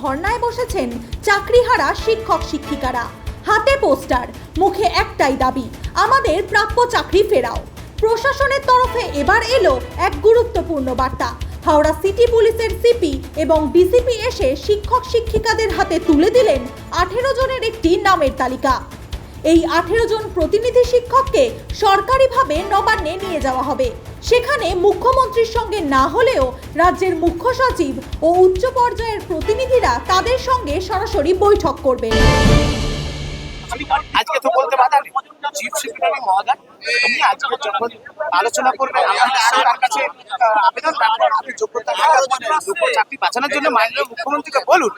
ধর্নায় বসেছেন চাকরিহারা শিক্ষক শিক্ষিকারা। হাতে পোস্টার, মুখে একটাই দাবি, আমাদের প্রাপ্য চাকরি ফেরাও। প্রশাসনের তরফে এবার এলো এক গুরুত্বপূর্ণ বার্তা। হাওড়া সিটি পুলিশের সিপি এবং ডিসিপি এসে শিক্ষক শিক্ষিকাদের হাতে তুলে দিলেন আঠেরো জনের একটি নামের তালিকা। এই আঠেরো জন প্রতিনিধি শিক্ষককে সরকারিভাবে নবান্নে নিয়ে যাওয়া হবে। সেখানে মুখ্যমন্ত্রীর সঙ্গে না হলেও রাজ্যের মুখ্য সচিব ও উচ্চ পর্যায়ের প্রতিনিধিরা তাদের সঙ্গে সরাসরি বৈঠক করবে। আজকে তো বলতে আজকে যখন আলোচনা করবেন, আমাদের কাছে আবেদন আপনি যোগ্যতা যোগ্য চাকরি বাঁচানোর জন্য মাননীয় মুখ্যমন্ত্রীকে বলুন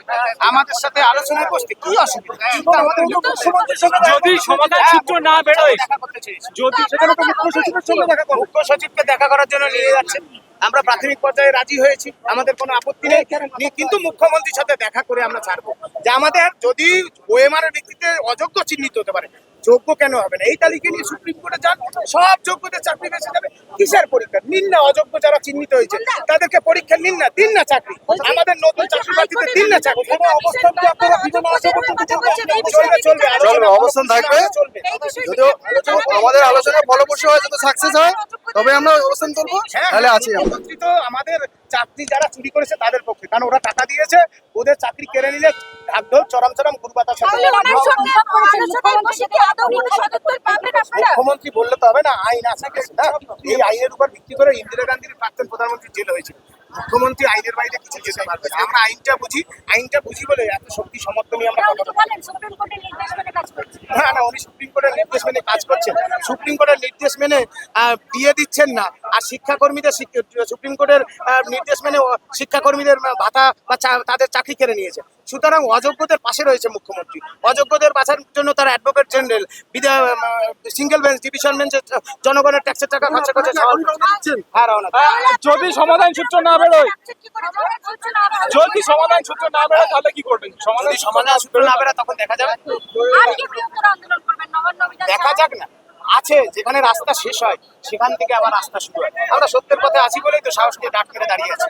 আমাদের সাথে আলোচনায় বসতে কি অসুবিধা? কিন্তু আমাদের মুখ্যমন্ত্রীর সঙ্গে যদি সমাধান সূত্র না বেরোয় দেখা করতে চেয়েছি। যদি সেখানে তো মুখ্য সচিবের সঙ্গে দেখা করো মুখ্য সচিবকে দেখা করার জন্য নিয়ে যাচ্ছেন আমরা প্রাথমিক পর্যায়ে রাজি হয়েছি। আমাদের কোনো আপত্তি নেই। কিন্তু মুখ্যমন্ত্রীর সাথে দেখা করে আমরা ছাড়বো। যে আমাদের যদি ওএমআর এর ভিত্তিতে অযোগ্য চিহ্নিত হতে পারে যোগ্য কেন হবে না? এই তালিকা নিয়ে সুপ্রিম কোর্টে যান সব যোগ্যদের চাকরি বেঁচে যাবে। কিসের পরীক্ষা? নিন না অযোগ্য যারা চিহ্নিত হয়েছে। তাদেরকে পরীক্ষা নিন না দিন না চাকরি। আমাদের নতুন চাকরি প্রার্থীদের দিন না চাকরি। কোনো অবস্থান কি আপনারা বিনা আসা পর্যন্ত চলবে চলবে। অবস্থান থাকবে। যদিও আমাদের আলোচনা ফলপ্রসূ হয় যদি সাকসেস হয় তবে আমরা অবস্থান করব। তাহলে আছি আমরা। মুখ্যমন্ত্রী তো আমাদের চাকরি যারা চুরি করেছে তাদের পক্ষে কারণ ওরা টাকা দিয়েছে ওদের চাকরি কেড়ে নিলে ঢাকঢোল চরম চরম গুরবাতার মুখ্যমন্ত্রী বললে তো হবে না আইন আছে না এই আইনের উপর ভিত্তি করে ইন্দিরা গান্ধীর প্রাক্তন প্রধানমন্ত্রী জেল হয়েছিল। মুখ্যমন্ত্রী আইনের বাইরে কিছু যেতে পারবে না। আমরা আইনটা বুঝি আইনটা বুঝি বলে এত শক্তি সমর্থন নিয়ে আমরা না না উনি সুপ্রিম কোর্টের নির্দেশ মেনে কাজ করছেন। সুপ্রিম কোর্টের নির্দেশ মেনে বিয়ে দিয়ে দিচ্ছেন না। আর শিক্ষাকর্মীদের শিক- সুপ্রিম কোর্টের নির্দেশ মেনে শিক্ষাকর্মীদের ভাতা বা তাদের চাকরি কেড়ে নিয়েছে। সুতরাং অযোগ্যদের পাশে রয়েছে মুখ্যমন্ত্রী। অযোগ্যদের বাঁচার জন্য তারা advocate general single bench division বেঞ্চে জনগণের ট্যাক্সের টাকা খরচা করছে হ্যাঁ যদি সমাধান সূত্র না বেরোয় যদি সমাধান সূত্র না বেরোয় তাহলে কি করবেন? সমাধান সমাধান সূত্র না বেরোয় তখন দেখা যাবে। দেখা যাক না। আছে, যেখানে রাস্তা শেষ হয়, সেখান থেকে আবার রাস্তা শুরু হয়। আমরা সত্যের পথে আছি বলেই তো সাহস নিয়ে ডাক করে দাঁড়িয়ে আছি।